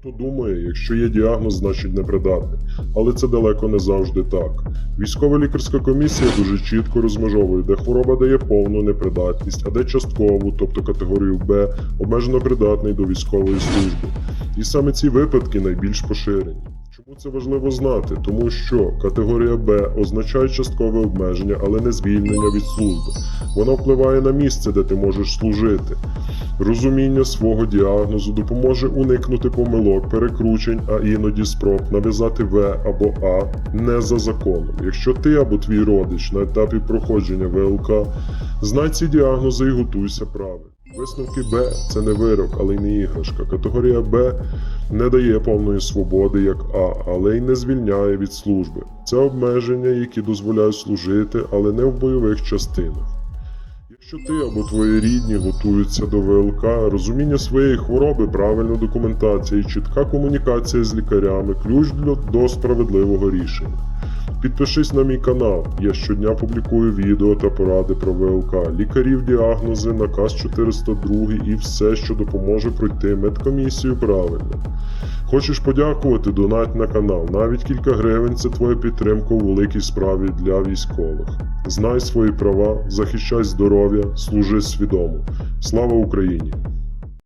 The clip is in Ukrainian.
Хто думає, якщо є діагноз, значить непридатний. Але це далеко не завжди так. Військова лікарська комісія дуже чітко розмежовує, де хвороба дає повну непридатність, а де часткову, тобто категорію Б, обмежено придатний до військової служби. І саме ці випадки найбільш поширені. Чому це важливо знати? Тому що категорія Б означає часткове обмеження, але не звільнення від служби. Воно впливає на місце, де ти можеш служити. Розуміння свого діагнозу допоможе уникнути помилок, перекручень, а іноді спроб нав'язати В або А не за законом. Якщо ти або твій родич на етапі проходження ВЛК, знай ці діагнози і готуйся правильно. Висновки Б це не вирок, але й не іграшка. Категорія Б не дає повної свободи, як А, але й не звільняє від служби. Це обмеження, які дозволяють служити, але не в бойових частинах. Якщо ти або твої рідні готуються до ВЛК, розуміння своєї хвороби, правильна документація і чітка комунікація з лікарями ключ для- до справедливого рішення. Підпишись на мій канал. Я щодня публікую відео та поради про ВЛК, лікарів, діагнози, наказ 402 і все, що допоможе пройти медкомісію правильно. Хочеш подякувати, донать на канал. Навіть кілька гривень це твоя підтримка у великій справі для військових. Знай свої права, захищай здоров'я, служи свідомо. Слава Україні!